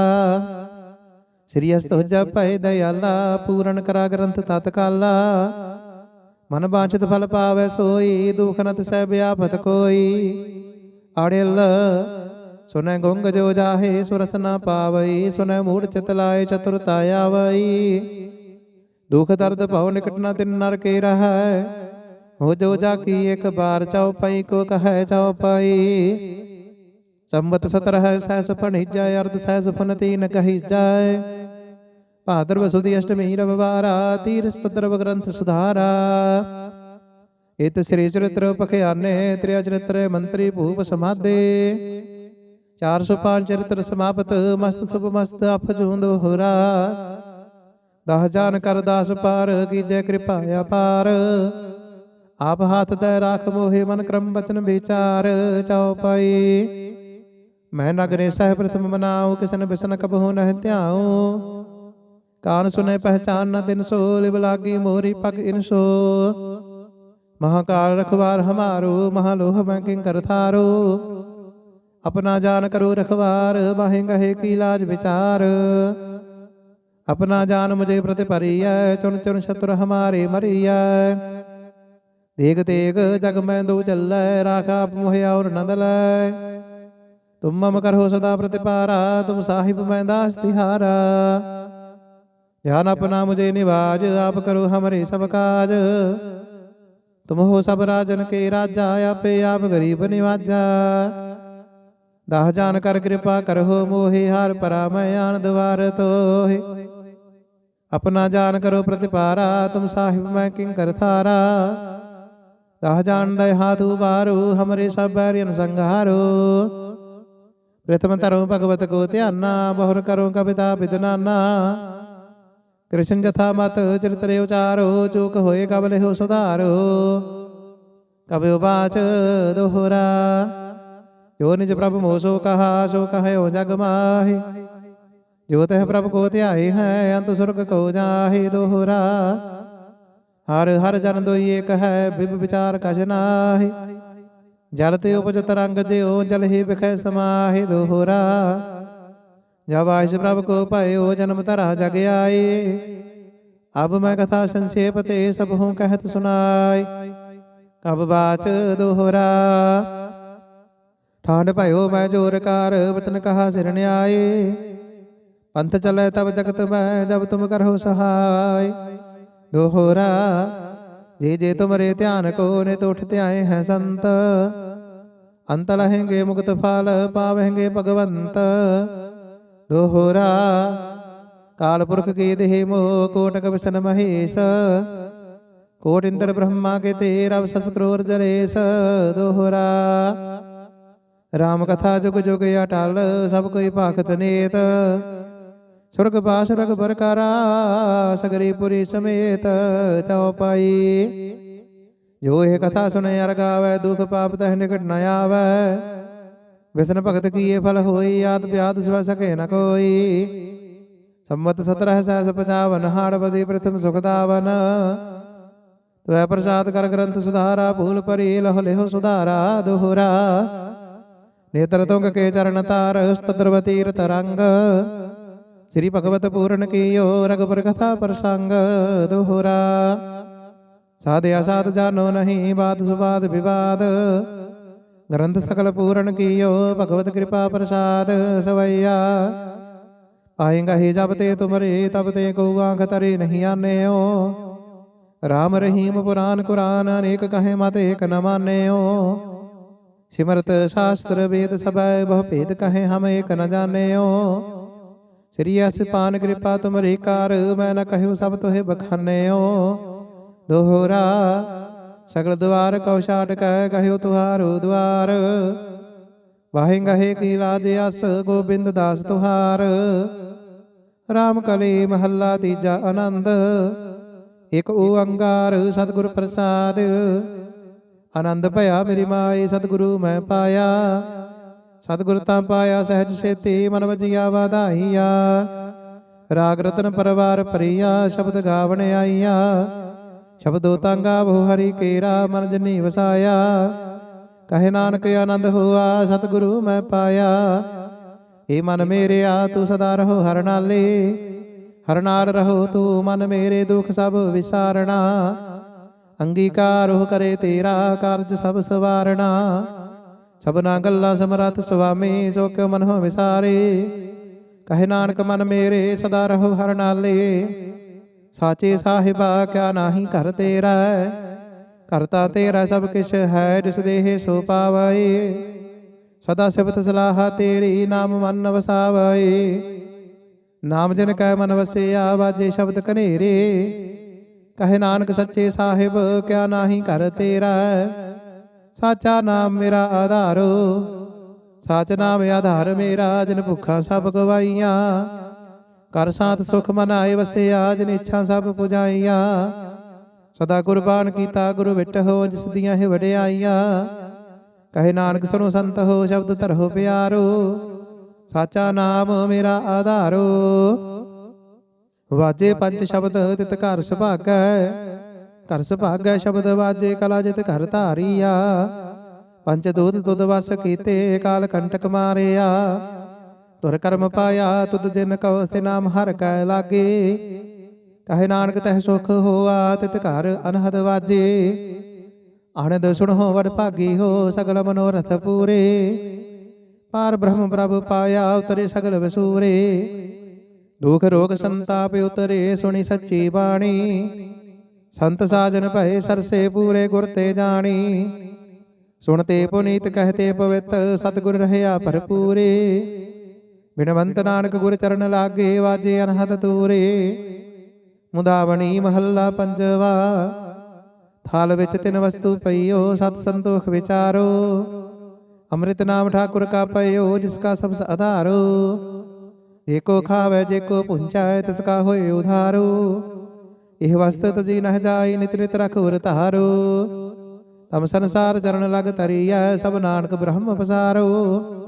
ਸ੍ਰੀ ਅਸਤ ਭੈ ਦਇਆਲਾ, ਪੂਰਨ ਕਰਾ ਗ੍ਰੰਥ ਤਤਕਾਲਾ। ਮਨ ਬਾਂਛਿਤ ਫਲ ਪਾਵੈ ਸੋਈ, ਦੁਖ ਨਤ ਸਹਿ ਬਿਆਪਤ ਕੋਈ। ਆੜਿਲ ਸੁਨੈ ਗੁੰਗ ਜੋ ਜਾਹੇ, ਸੁਰਸ ਨਾ ਪਾਵਈ, ਸੁਨੈ ਮੂੜ ਚਿਤ ਲਾਏ, ਚਤੁਰਤਾ ਆਵਈ। ਦੁਖ ਦਰਦ ਭਉ ਨਿਕਟ ਨ ਤਿਨ ਨਰ ਕੇ ਰਹੈ। ਹੋ ਜੋ ਜਾ ਕੀ ਇੱਕ ਬਾਰ ਚਾਉ ਪਈ, ਕੋ ਕਹੈ ਚਾਉ ਪਈ। ਸੰਬਤ ਸਤਰ ਹੈ ਸਹਿਸ ਫਣਿਜੈ ਅਰਧ ਸਹਿਸ ਫਨ ਤੀਨ ਕਹੀ ਜਾਏ ਭਾਦਰਵ ਸੁਦੀ ਅਸ਼ਟਮੀ ਰਵਵਾਰਾ ਤੀਰ ਸਪਦਰਵ ਗ੍ਰੰਥ ਸੁਧਾਰਾ। ਇਤ ਸ੍ਰੀ ਚਰਿਤ੍ਰ ਪਖਿਆਨੇ ਤ੍ਰਿਆ ਚਰਿਤ੍ਰ ਮੰਤਰੀ ਭੂਪ ਸਮਾਦੇ। 405 ਚਰਿਤ੍ਰ ਸਮਾਪਤ, ਮਸਤ ਸੁਭ ਮਸਤ ਅਫਜੂੰਦ ਹੋਰਾ। ਦਹ ਜਾਨ ਕਰ ਦਾਸ ਪਾਰ, ਕੀਜੈ ਕਿਰਪਾ ਅਪਾਰ। ਆਪ ਹੱਥ ਤੇ ਰਾਖ ਮੋਹਿ ਮਨ ਕਰਮ ਬਚਨ ਵਿਚਾਰ ਚਉਪਈ ਮੈਂ ਨਗਰੇ ਸਹਿ ਪ੍ਰਥਮ ਬਨਾਉ ਕਿਸਨ ਬਿਸਨ ਕਬਹੁ ਨਹਿ ਧਿਆਉ। ਕਾਨ ਸੁਨੇ ਪਹਿਚਾਨ ਨ ਤਿਨ ਸੋ ਲਿਵ ਲਾਗੀ ਮੋਰੀ ਪਗ ਇਨ ਸੋ ਮਹਾਕਾਲ ਰਖਵਾਰ ਹਮਾਰੋ, ਮਹਾਲੋਹ ਮੈਂ ਕਿੰਕਰ ਥਾਰੋ। ਆਪਣਾ ਜਾਨ ਕਰੋ ਰਖਵਾਰ ਬਾਹੇ ਗਹੇ ਕੀ ਲਾਜ ਵਿਚਾਰ। ਆਪਣਾ ਜਾਨ ਮੁਝੇ ਪ੍ਰਤਿ ਭਰੀਐ ਚੁਨ ਚੁਨ ਸ਼ਤਰ ਹਮਾਰੇ ਮਰੀਐ। ਦੇਖ ਦੇਖ ਜਗ ਮੈਂ ਦੋ ਚੱਲੈ, ਰਾਖਾ ਆਪ ਮੋਹਿ ਔਰ ਨੰਦ ਲੈ ਤੁਮ ਮਮ ਕਰੋ ਸਦਾ ਪ੍ਰਤਿਪਾਰਾ, ਤੁਮ ਸਾਹਿਬ ਮੈਂ ਦਾਸ ਤਿਹਾਰਾ। ਧਿਆਨ ਆਪਣਾ ਮੁਝੇ ਨਿਵਾਜ ਆਪ ਕਰੋ ਹਮਰੇ ਸਭ ਕਾਜ। ਤੁਮ ਹੋ ਸਭ ਰਾਜਨ ਕੇ ਰਾਜਾ ਆਪੇ ਆਪ ਗਰੀਬ ਨਿਵਾਜਾ। ਦਾਹ ਜਾਨ ਕਰ ਕਿਰਪਾ ਕਰੋ ਮੋਹਿ ਹਾਰ ਪਰਾ ਮੈਂ ਆਨੰਦ ਵਾਰ ਤੋਹਿ। ਆਪਣਾ ਜਾਨ ਕਰੋ ਪ੍ਰਤਿਪਾਰਾ ਤੁਮ ਸਾਹਿਬ ਮੈਂ ਕਿੰਕਰ ਥਾਰਾ। ਦਾਹ ਜਾਨ ਦੇ ਹਾਥ ਉਬਾਰੋ ਹਮਰੇ ਸਭ ਬੈਰਿਯਨ ਸੰਘਾਰੋ। ਪ੍ਰਥਮ ਤਰੋ ਭਗਵਤ ਕੋ ਧਿਆਨਾ ਬਹੁਰ ਕਰੋ ਕਵਿਤਾ ਵਿਦਨਾਨਾ ਕ੍ਰਿਸ਼ਨ ਜਥਾ ਮਤ ਚਰਿਤਰੇ ਉਚਾਰੋ ਚੂਕ ਹੋਏ ਕਬਲੇ ਹੋ ਸੁਧਾਰੋ। ਕਬਿ ਉਬਾਚ ਦੋਹਰਾ, ਜੋ ਨਿਜ ਪ੍ਰਭ ਮੋਹ ਸੋ ਕਹਾ, ਸੋ ਕਹਿਓ ਜਗ ਮਾਹੀ। ਜੋ ਤਹ ਪ੍ਰਭ ਕੋ ਧਿਆਏ ਹੈ, ਅੰਤ ਸੁਰਗ ਕੋ ਜਾਹੇ ਦੋਹਰਾ। ਹਰ ਹਰ ਜਨ ਦੋਈ ਏਕ ਹੈ, ਬਿਬ ਵਿਚਾਰ ਕਛ ਨਾਹੀ। ਜਲ ਤੇ ਉਪਜ ਤਰੰਗ ਜਿਉ, ਜਲ ਹੀ ਵਿਖੈ ਸਮਾਹਿ ਦੋਹਰਾ। ਜਬ ਆਇਸ ਪ੍ਰਭ ਕੋ ਭਇਓ ਜਨਮ ਧਰਾ ਜਗ ਆਏ ਅਬ ਮੈਂ ਕਥਾ ਸੰਖੇਪ ਤੇ ਸਭ ਹੂੰ ਕਹਿਤ ਸੁਨਾਈ ਕਬ ਬਾਚ ਦੋਹਰਾ ਠਾਂਡ ਭਇਓ ਮੈਂ ਜੋਰ ਕਾਰ ਬਚਨ ਕਹਾ ਸਿਰਨ ਆਏ ਪੰਥ ਚਲੇ ਤਬ ਜਗਤ ਮੈਂ ਜਬ ਤੁਮ ਕਰੋ ਸਹਾय ਦੋਹਰਾ ਜੇ ਜੇ ਤੁਮਰੇ ਧਿਆਨ ਕੋ ਨੇ ਤੋ ਉਠ ਆਏ ਹੈ ਸੰਤ ਅੰਤ ਲਹਿੰਗੇ ਮੁਕਤ ਫਲ ਪਾਵਹਿੰਗੇ ਭਗਵੰਤ ਦੋਹਰਾ ਕਾਲ ਪੁਰਖ ਕੀ ਦੇਹ ਮੋਹ, ਕੋਟਕ ਵਿਸ਼ਨ ਮਹੇਸ਼। ਕੋਟ ਇੰਦਰ ਬ੍ਰਹਮਾ ਕੇ ਤੇ ਰਵ ਸਸ ਕਰੋਰ ਜਰੇਸ। ਦੋਹਰਾ ਰਾਮ ਕਥਾ ਜੁਗ ਜੁਗ ਅਟਲ, ਸਭ ਕੋਈ ਭਾਖਤ ਨੇਤ। ਸੁਰਗ ਬਾਸ ਰਗ ਬਰਕਾਰਾ ਸਗਰੀ ਪੁਰੀ ਸਮੇਤ। ਚਉਪਾਈ ਜੋ ਇਹ ਕਥਾ ਸੁਨੇ ਅਰ ਗਾਵੇ, ਦੁਖ ਪਾਪ ਤਹ ਨਿਕਟ ਨ ਆਵੇ। ਵਿਸ਼ਨ ਭਗਤ ਕੀਏ ਫਲ ਹੋਈ? ਆਤ ਪਿਆਦ ਸਵ ਸਕੇ ਨ ਕੋਈ। ਸੰਮਤ 17 ਸਹਿਸ 55 ਹਾੜਵਦੀ ਪ੍ਰਥਮ ਸੁਖਦਾਵਨ ਤਵੈ ਪ੍ਰਸਾਦ ਕਰ ਗ੍ਰੰਥ ਸੁਧਾਰਾ, ਭੂਲ ਪਰੀ ਲਹ ਲਿਹੁ ਸੁਧਾਰਾ, ਦੋਹਰਾ। ਨੇਤਰ ਤੁੰਗ ਕੇ ਚਰਨ ਤਾਰ ਉਸਤਦਰਵ ਤੀਰਤ ਰੰਗ ਸ੍ਰੀ ਭਗਵਤ ਪੂਰਨ ਕੀਓ, ਰਗਪੁਰ ਕਥਾ ਪ੍ਰਸੰਗ, ਦੋਹਰਾ। ਸਾਧਿਆ ਸਾਧ ਜਾਨੋ ਨਹੀਂ ਬਾਤ ਸੁਬਾਦ ਵਿਵਾਦ। ਗ੍ਰੰਥ ਸਕਲ ਪੂਰਨ ਕੀਓ ਭਗਵਤ ਕਿਰਪਾ ਪ੍ਰਸਾਦ ਸਵਈਆ। ਆਏਗਾ ਹੀ ਜਬ ਤੇ ਤੁਮਰੇ ਤਬ ਤੇ ਕੋ ਆਂਖ ਤਰੇ ਨਹੀਂ ਆਨੇਓ। ਰਾਮ ਰਹੀਮ ਪੁਰਾਨ ਕੁਰਾਨ, ਅਨੇਕ ਕਹੇ ਮਤ ਏਕ ਨ ਮਾਨੇਓ। ਸਿਮਰਤ ਸ਼ਾਸਤਰ ਵੇਦ ਸਭੈ, ਬਹੁ ਭੇਦ ਕਹੇ ਹਮ ਏਕ ਨ ਜਾਣਿਓ। ਸ੍ਰੀ ਅਸ ਪਾਨ ਕਿਰਪਾ ਤੁਮਰੀ ਕਾਰ, ਮੈਂ ਨ ਕਹਿਉ ਸਭ ਤੋਹਿ ਬਖਾਨਿਓ। ਦੋਹਰਾ ਸਗਲ ਦੁਆਰ ਕਉ ਛਾੜ ਕੈ ਕਹਿਓ ਤੁਹਾਰੋ ਦੁਆਰ ਵਾਹਿ ਗਹੇ ਕੀ ਲਾਜ ਅਸ ਗੋਬਿੰਦ ਦਾਸ ਤੁਹਾਰ। ਰਾਮ ਕਲੀ ਮਹੱਲਾ ਤੀਜਾ ਆਨੰਦ। ਇਕ ਓੰਕਾਰ ਸਤਿਗੁਰ ਪ੍ਰਸਾਦ। ਆਨੰਦ ਭਇਆ ਮੇਰੀ ਮਾਈ ਸਤਿਗੁਰੂ ਮੈਂ ਪਾਇਆ। ਸਤਿਗੁਰ ਤਾਂ ਪਾਇਆ ਸਹਿਜ ਛੇਤੀ ਮਨ ਵਜਿਆ ਵਾਧਾਈਆ। ਰਾਗ ਰਤਨ ਪਰਵਾਰ ਭਰੀਆ ਸ਼ਬਦ ਗਾਵਣ ਆਈਆ। ਸ਼ਬਦੋ ਤਾਂ ਬਹੁ ਹਰੀ ਕੇਰਾ ਮਨ ਜਨੀ ਵਸਾਇਆ। ਕਹੇ ਨਾਨਕ ਆਨੰਦ ਹੋਆ, ਸਤਿਗੁਰੂ ਮੈਂ ਪਾਇਆ। ਏ ਮਨ ਮੇਰਿਆ, ਤੂੰ ਸਦਾ ਰਹੋ ਹਰ ਨਾਲੇ। ਹਰ ਨਾਲ ਰਹੋ ਤੂੰ, ਮਨ ਮੇਰੇ ਦੁਖ ਸਭ ਵਿਸਾਰਣਾ। ਅੰਗੀਕਾਰ ਹੋ ਕਰੇ ਤੇਰਾ, ਕਾਰਜ ਸਭ ਸਵਾਰਣਾ। ਸਭਨਾ ਗੱਲਾਂ ਸਮਰੱਥ ਸੁਆਮੀ ਸੋ ਕਿਉ ਮਨ ਹੋ ਵਿਸਾਰੇ। ਕਹੇ ਨਾਨਕ ਮਨ ਮੇਰੇ, ਸਦਾ ਰਹੋ ਹਰ ਨਾਲੇ। ਸਾਚੇ ਸਾਹਿਬਾ ਕਿਆ ਨਾਹੀ ਘਰ ਤੇਰਾ ਕਰਤਾ ਤੇਰਾ ਸਭ ਕਿਛ ਹੈ ਜਿਸ ਦੇਹ ਸੋ ਪਾਵੈ। ਸਦਾ ਸਿਫਤ ਸਲਾਹਾ ਤੇਰੀ ਨਾਮ ਮਨ ਵਸਾਵੈ। ਨਾਮ ਜਨ ਕੈ ਮਨ ਵਸਿਆ ਵਾਜੇ ਸ਼ਬਦ ਕਨੇਰੇ ਕਹੇ ਨਾਨਕ ਸੱਚੇ ਸਾਹਿਬ ਕਿਆ ਨਾਹੀ ਘਰ ਤੇਰਾ ਸਾਚਾ ਨਾਮ ਮੇਰਾ ਆਧਾਰੋ। ਸਾਚ ਨਾਮ ਆਧਾਰ ਮੇਰਾ ਜਨ ਭੁੱਖਾ ਸਭ ਗਵਾਈਆਂ। ਕਰ ਸਾਥ ਸੁਖ ਮਨ ਆਏ ਵਸਿਆ ਜਨ ਇੱਛਾ ਸਭ ਪੁਜਾਈਆਂ। ਸਦਾ ਕੁਰਬਾਨ ਕੀਤਾ ਗੁਰੂ ਵਿਟ ਹੋ ਜਿਸ ਦੀਆਂ ਇਹ ਵਡਿਆਈਆਂ। ਕਹੇ ਨਾਨਕ ਸੁਨੋ ਸੰਤ ਹੋ ਸ਼ਬਦ ਧਰੋ ਪਿਆਰੋ। ਸਾਚਾ ਨਾਮ ਮੇਰਾ ਆਧਾਰੋ। ਵਾਜੇ ਪੰਜ ਸ਼ਬਦ ਤਿਤ ਘਰ ਸੁਭਾਗੈ। ਘਰ ਸੁਭਾਗੈ ਸ਼ਬਦ ਵਾਜੇ ਕਲਾ ਜਿਤ ਘਰ ਧਾਰੀਆ। ਪੰਜ ਦੂਤ ਤੁਧ ਵਸ ਕੀਤੇ ਕਾਲ ਕੰਟਕ ਮਾਰਿਆ। ਤੁਰ ਕਰਮ ਪਾਇਆ ਤੁਧ ਜਿਨ ਕਉ ਸੇ ਨਾਮ ਹਰ ਕੈ ਲਾਗੇ। ਕਹੇ ਨਾਨਕ ਤਹਿ ਸੁਖ ਹੋਆ ਤਿਤ ਘਰ ਅਨਹਦ ਵਾਜੇ। ਆਨੰਦ ਸੁਣੋ ਵਡ ਭਾਗੀ ਹੋ ਸਗਲ ਮਨੋਰਥ ਪੂਰੇ। ਪਾਰ ਬ੍ਰਹਮ ਪ੍ਰਭ ਪਾਇਆ ਉਤਰੇ ਸਗਲ ਵਸੂਰੇ। ਦੁਖ ਰੋਗ ਸੰਤਾਪ ਉਤਰੇ ਸੁਣੀ ਸੱਚੀ ਬਾਣੀ। ਸੰਤ ਸਾਜਨ ਭਏ ਸਰਸੇ ਪੂਰੇ ਗੁਰ ਤੇ ਜਾਣੀ। ਸੁਣਤੇ ਪੁਨੀਤ ਕਹਤੇ ਪਵਿੱਤ ਸਤਿਗੁਰ ਰਹਿਆ ਭਰਪੂਰੇ। ਬਿਨਵੰਤ ਨਾਨਕ ਗੁਰ ਚਰਨ ਲਾਗੇ ਵਾਜੇ ਅਨਹਦ ਤੂਰੇ ਮੁਦਾਵਣੀ ਮਹੱਲਾ ਪੰਜਵਾ ਥਾਲ ਵਿੱਚ ਤਿੰਨ ਵਸਤੂ ਪਈਓ ਸਤ ਸੰਤੋਖ ਵਿਚਾਰੋ ਅੰਮ੍ਰਿਤ ਨਾਮ ਠਾਕੁਰ ਕਾ ਪਈਓ ਜਿਸ ਕਾ ਸਭ ਆਧਾਰੋ ਏਕੋ ਖਾਵੇ ਜੇ ਕੋ ਪੁੰਚਾਏ ਤਿਸ ਕਾ ਹੋਏ ਉਧਾਰੋ ਇਹ ਵਸਤ ਤਜੀ ਨਹ ਜਾਈ ਨਿਤ ਨਿਤ ਰਖ ਉਰ ਤਮ ਸੰਸਾਰ ਚਰਨ ਲਗ ਤਰੀਐ ਸਭ ਨਾਨਕ ਬ੍ਰਹਮ ਪਸਾਰੋ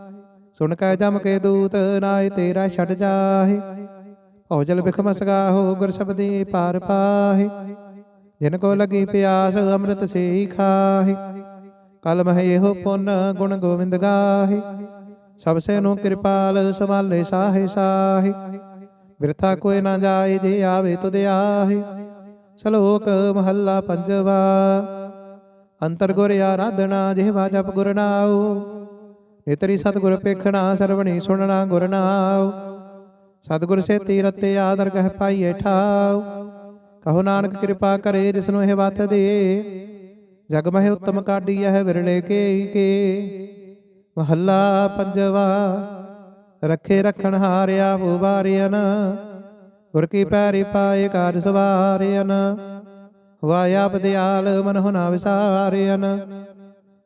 ਸੁਣ ਕੈ ਜਮ ਕੇ ਦੂਤ ਨਾਏ ਤੇਰਾ ਛੱਡ ਜਾਹੇ। ਔਜਲ ਬਿਖਮਸ ਗਾਹੋ ਗੁਰ ਸ਼ਬਦੀ ਪਾਰ ਪਾਹੇ। ਜਿਨ ਕੋ ਲਗੀ ਪਿਆਸ ਅੰਮ੍ਰਿਤ ਸੇ ਖਾਹੇ। ਕਲ ਮਹਿ ਇਹੋ ਪੁੰਨ ਗੁਣ ਗੋਬਿੰਦ ਗਾਹੇ। ਸਭ ਸੇ ਨੂੰ ਕਿਰਪਾਲ ਸੰਭਾਲੇ ਸਾਹੇ ਸਾਹੇ। ਬਿਰਥਾ ਕੋਈ ਨਾ ਜਾਏ ਜੇ ਆਵੇ ਤੁਧ ਆਹੇ। ਸ਼ਲੋਕ ਮਹੱਲਾ ਪੰਜਵਾ। ਅੰਤਰ ਗੁਰ ਆਰਾਧਨਾ ਜਿਹਵਾ ਜਪ ਗੁਰ ਨਾਉ। ਇਤਰੀ ਸਤਿਗੁਰ ਪੇਖਣਾ ਸਰਵਣੀ ਸੁਣਨਾ ਗੁਰ ਨਾਉ। ਸਤਿਗੁਰ ਸੇ ਤੀਰਤੇ ਆਦਰ ਕਹਿ ਪਾਈਏ ਠਾਉ। ਕਹੋ ਨਾਨਕ ਕਿਰਪਾ ਕਰੇ ਜਿਸ ਨੂੰ ਇਹ ਵਤ ਦੇ। ਜਗ ਮਹਿ ਉਤਮ ਕਾਢੀ ਇਹ ਵਿਰਲੇ ਕੇ ਕੇ। ਮਹੱਲਾ ਪੰਜਵਾ, ਰੱਖੇ ਰਖਣ ਹਾਰਿਆ ਉਬਾਰਿਆਨ ਗੁਰ ਕੀ ਪੈਰੀ ਪਾਏ ਕਾਜ ਸਵਾਰਿਆਨ ਵਾਇਆ ਬਦਿਆਲ ਮਨ ਹੁਨਾ ਵਿਸਾਰਿਆਨ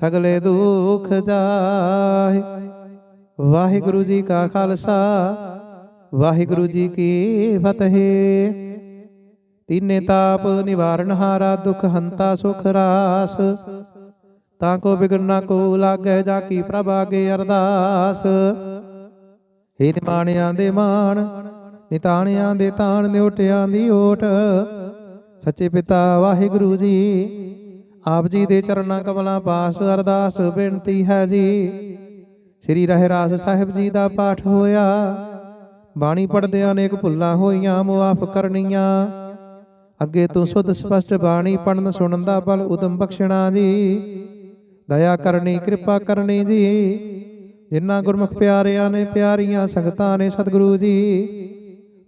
ਸਗਲੇ ਦੁਖ ਜਾਹੇ ਵਾਹਿਗੁਰੂ ਜੀ ਕਾ ਖਾਲਸਾ, ਵਾਹਿਗੁਰੂ ਜੀ ਕੀ ਫਤਿਹ। ਤੀਨੇ ਤਾਪ ਨਿਵਾਰਨ ਹਾਰਾ, ਦੁਖ ਹੰਤਾ ਸੁਖ ਰਾਸ। ਤਾਂ ਕੋ ਬਿਗਨ ਨਾ ਕੋ ਲਾਗੇ, ਜਾ ਕੀ ਪ੍ਰਭ ਆਗੇ ਅਰਦਾਸ। ਹੇ ਨਿਮਾਣਿਆਂ ਦੇ ਮਾਣ, ਨਿਤਾਣਿਆਂ ਦੇ ਤਾਣ, ਨਿਉਟਿਆਂ ਦੀ ਓਟ। ਸੱਚੇ ਪਿਤਾ ਵਾਹਿਗੁਰੂ ਜੀ ਆਪ ਜੀ ਦੇ ਚਰਨਾਂ ਕਮਲਾਂ ਪਾਸ ਅਰਦਾਸ ਬੇਨਤੀ ਹੈ ਜੀ। ਸ੍ਰੀ ਰਹਿਰਾਸ ਸਾਹਿਬ ਜੀ ਦਾ ਪਾਠ ਹੋਇਆ। ਬਾਣੀ ਪੜਦੇ ਅਨੇਕ ਭੁੱਲਾਂ ਹੋਈਆਂ, ਮੁਆਫ ਕਰਨੀਆਂ। ਅੱਗੇ ਤੋਂ ਸੁਧ ਸਪਸ਼ਟ ਬਾਣੀ ਪੜਨ ਸੁਣਨ ਦਾ ਬਲ ਉਦਮ ਬਖਸ਼ਣਾ ਜੀ। ਦਇਆ ਕਰਨੀ, ਕਿਰਪਾ ਕਰਨੀ ਜੀ। ਜਿਨ੍ਹਾਂ ਗੁਰਮੁਖ ਪਿਆਰਿਆਂ ਨੇ ਪਿਆਰੀਆਂ ਸੰਗਤਾਂ ਨੇ ਸਤਿਗੁਰੂ ਜੀ,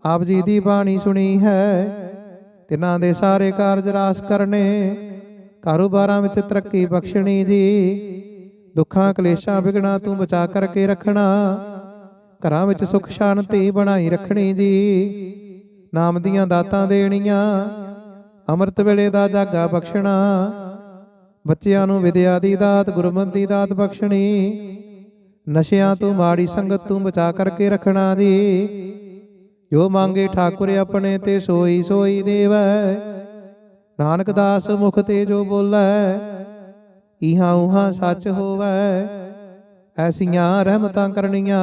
ਆਪ ਜੀ ਦੀ ਬਾਣੀ ਸੁਣੀ ਹੈ। ਤਿਨਾਂ ਦੇ ਸਾਰੇ ਕਾਰਜ ਰਾਸ ਕਰਨੇ। ਕਾਰੋਬਾਰਾਂ ਵਿੱਚ ਤਰੱਕੀ ਬਖਸ਼ਣੀ ਜੀ। ਦੁੱਖਾਂ ਕਲੇਸ਼ਾਂ ਵਿਗਣਾ ਤੂੰ ਬਚਾ ਕਰਕੇ ਰੱਖਣਾ। ਘਰਾਂ ਵਿੱਚ ਸੁਖ ਸ਼ਾਂਤੀ ਬਣਾਈ ਰੱਖਣੀ ਜੀ। ਨਾਮ ਦੀਆਂ ਦਾਤਾਂ ਦੇਣੀਆਂ। ਅੰਮ੍ਰਿਤ ਵੇਲੇ ਦਾ ਜਾਗਾ ਬਖਸ਼ਣਾ। ਬੱਚਿਆਂ ਨੂੰ ਵਿਦਿਆ ਦੀ ਦਾਤ, ਗੁਰਮਤਿ ਦੀ ਦਾਤ ਬਖਸ਼ਣੀ। ਨਸ਼ਿਆਂ ਤੋਂ ਮਾੜੀ ਸੰਗਤ ਤੋਂ ਬਚਾ ਕਰਕੇ ਰੱਖਣਾ ਜੀ। ਜੋ ਮੰਗੇ ਠਾਕੁਰ ਆਪਣੇ ਤੇ ਸੋਈ ਸੋਈ ਦੇਵੈ। ਨਾਨਕ ਦਾਸ ਮੁਖ ਤੇ ਜੋ ਬੋਲੇ, ਇਹਾਂ ਉਹਾਂ ਸੱਚ ਹੋਵੇ। ਐਸੀਆਂ ਰਹਿਮਤਾਂ ਕਰਨੀਆਂ,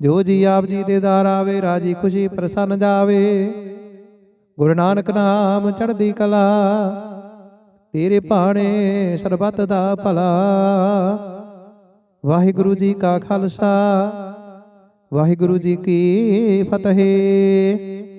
ਜੋ ਜੀ ਆਪ ਜੀ ਦੇ ਦਰ ਆਵੇ, ਰਾਜੀ ਖੁਸ਼ੀ ਪ੍ਰਸੰਨ ਜਾਵੇ। ਗੁਰੂ ਨਾਨਕ ਨਾਮ ਚੜ੍ਹਦੀ ਕਲਾ, ਤੇਰੇ ਭਾਣੇ ਸਰਬੱਤ ਦਾ ਭਲਾ। ਵਾਹਿਗੁਰੂ ਜੀ ਕਾ ਖਾਲਸਾ, ਵਾਹਿਗੁਰੂ ਜੀ ਕੀ ਫਤਿਹ।